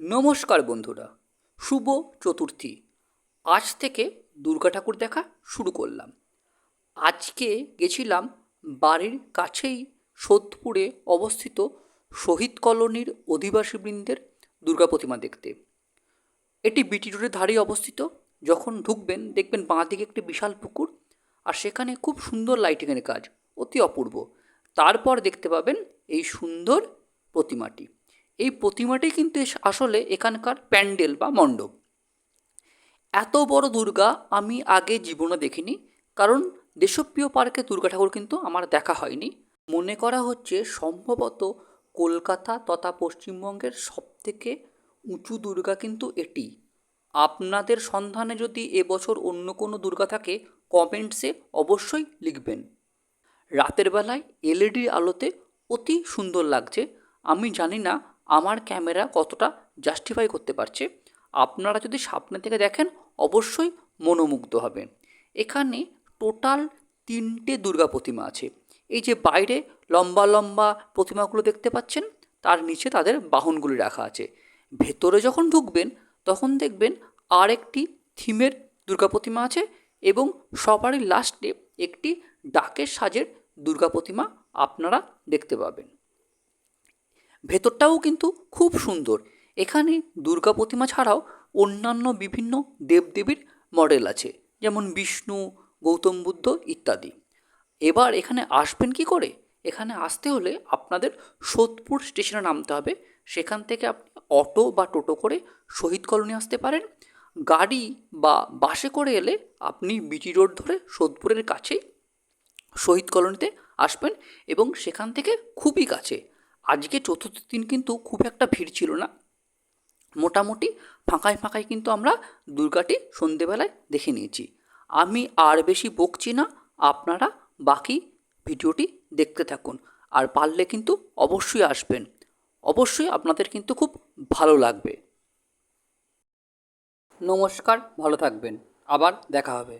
নমস্কার বন্ধুরা, শুভ চতুর্থী। আজ থেকে দুর্গা ঠাকুর দেখা শুরু করলাম। আজকে গেছিলাম বাড়ির কাছেই সোদপুরে অবস্থিত শহীদ কলোনির অধিবাসীবৃন্দের দুর্গা প্রতিমা দেখতে। এটি বিটি রোডের ধারেই অবস্থিত। যখন ঢুকবেন, দেখবেন বাঁ দিকে একটি বিশাল পুকুর আর সেখানে খুব সুন্দর লাইটিংয়ের কাজ, অতি অপূর্ব। তারপর দেখতে পাবেন এই সুন্দর প্রতিমাটি। এই প্রতিমাটি কিন্তু আসলে এখানকার প্যান্ডেল বা মণ্ডপ। এত বড় দুর্গা আমি আগে জীবনে দেখিনি, কারণ দেশপ্রিয় পার্কে দুর্গা ঠাকুর কিন্তু আমার দেখা হয়নি। মনে করা হচ্ছে সম্ভবত কলকাতা তথা পশ্চিমবঙ্গের সবথেকে উঁচু দুর্গা কিন্তু এটি। আপনাদের সন্ধানে যদি এবছর অন্য কোনো দুর্গা থাকে, কমেন্টসে অবশ্যই লিখবেন। রাতের বেলায় এলইডি আলোতে অতি সুন্দর লাগছে। আমি জানি না আমার ক্যামেরা কতটা জাস্টিফাই করতে পারছে? আপনারা যদি সামনে থেকে দেখেন, অবশ্যই মনোমুগ্ধ হবেন। এখানে টোটাল তিনটে দুর্গা প্রতিমা আছে। এই যে বাইরে লম্বা লম্বা প্রতিমাগুলো দেখতে পাচ্ছেন, তার নিচে তাদের বাহনগুলি রাখা আছে। ভেতরে যখন ঢুকবেন, তখন দেখবেন আর একটি থিমের দুর্গা প্রতিমা আছে এবং সবারই লাস্টে একটি ডাকের সাজের দুর্গা প্রতিমা আপনারা দেখতে পাবেন। ভেতরটাও কিন্তু খুব সুন্দর। এখানে দুর্গা প্রতিমা ছাড়াও অন্যান্য বিভিন্ন দেবদেবীর মডেল আছে, যেমন বিষ্ণু, গৌতম বুদ্ধ ইত্যাদি। এবার এখানে আসবেন কি করে? এখানে আসতে হলে আপনাদের সোদপুর স্টেশনে নামতে হবে। সেখান থেকে আপনি অটো বা টোটো করে শহীদ কলোনি আসতে পারেন। গাড়ি বা বাসে করে এলে আপনি বিটি রোড ধরে সোদপুরের কাছেই শহীদ কলোনিতে আসবেন এবং সেখান থেকে খুবই কাছে। আজকে চতুর্থ দিন কিন্তু খুব একটা ভিড় ছিল না। মোটামুটি ফাঁকায় ফাঁকায় কিন্তু আমরা দুর্গাটি সন্ধেবেলায় দেখে নিয়েছি। আমি আর বেশি বকছি না, আপনারা বাকি ভিডিওটি দেখতে থাকুন আর পারলে কিন্তু অবশ্যই আসবেন। অবশ্যই আপনাদের কিন্তু খুব ভালো লাগবে। নমস্কার, ভালো থাকবেন। আবার দেখা হবে।